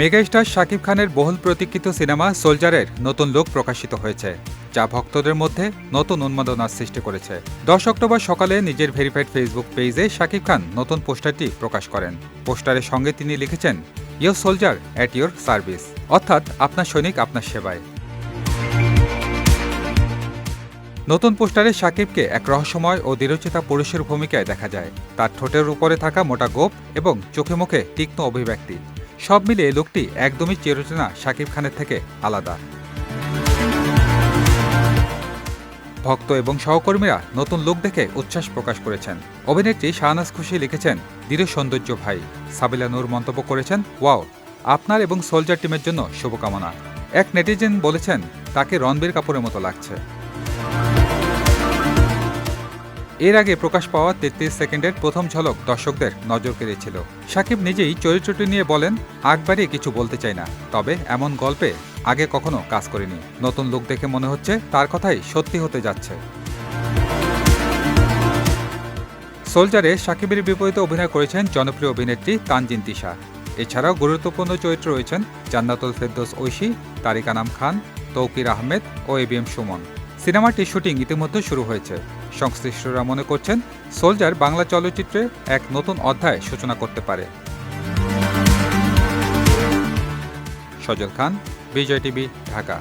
Megastar Shakib খানের বহুল প্রতীক্ষিত সিনেমা সোলজারের নতুন লুক প্রকাশিত হয়েছে, যা ভক্তদের মধ্যে নতুন উন্মাদনার সৃষ্টি করেছে। দশ অক্টোবর সকালে নিজের ভেরিফাইড ফেসবুক পেজে শাকিব খান নতুন পোস্টারটি প্রকাশ করেন। পোস্টারের সঙ্গে তিনি লিখেছেন your soldier, at your service. অর্থাৎ, আপনার সৈনিক, আপনার সেবায়। নতুন পোস্টারে সাকিবকে এক রহস্যময় ও দৃঢ়চেতা পুরুষের ভূমিকায় দেখা যায়। তার ঠোঁটের উপরে থাকা মোটা গোপ এবং চোখে মুখে তীক্ষ্ণ অভিব্যক্তি। সব মিলিয়ে লোকটি একদমই চিরচেনা সাকিব খানের থেকে আলাদা। ভক্ত এবং সহকর্মীরা নতুন লোক দেখে উচ্ছ্বাস প্রকাশ করেছেন। অভিনেত্রী শাহনাজ খুশি লিখেছেন দৃঢ় সৌন্দর্য ভাই। সাবিলা নূর মন্তব্য করেছেন, ওয়াও, আপনার এবং সোলজার টিমের জন্য শুভকামনা। এক নেটিজেন বলেছেন, তাকে রণবীর কাপুরের মতো লাগছে। এর আগে প্রকাশ পাওয়া তেত্রিশ সেকেন্ডের প্রথম ঝলক দর্শকদের নজর কেড়েছিল। সাকিব নিজেই চরিত্রটি নিয়ে বলেন বাড়িয়ে কিছু বলতে চাই না, তবে এমন গল্পে আগে কখনো কাজ করিনি। নতুন লোক দেখে মনে হচ্ছে তার কথাই সত্যি হতে যাচ্ছে। সোলজারে সাকিবের বিপরীতে অভিনয় করেছেন জনপ্রিয় অভিনেত্রী তানজিন তিশা। এছাড়াও গুরুত্বপূর্ণ চরিত্র রয়েছেন জান্নাতুল ফেরদৌস ঐশী, তারিক আনাম খান, তৌকির আহমেদ ও এবিএম সুমন। সিনেমাটির শুটিং ইতিমধ্যে শুরু হয়েছে। সংশ্লিষ্টরা মনে করছেন, সোলজার বাংলা চলচ্চিত্রে এক নতুন অধ্যায় সূচনা করতে পারে। সজল খান, বিজয় টিভি, ঢাকা।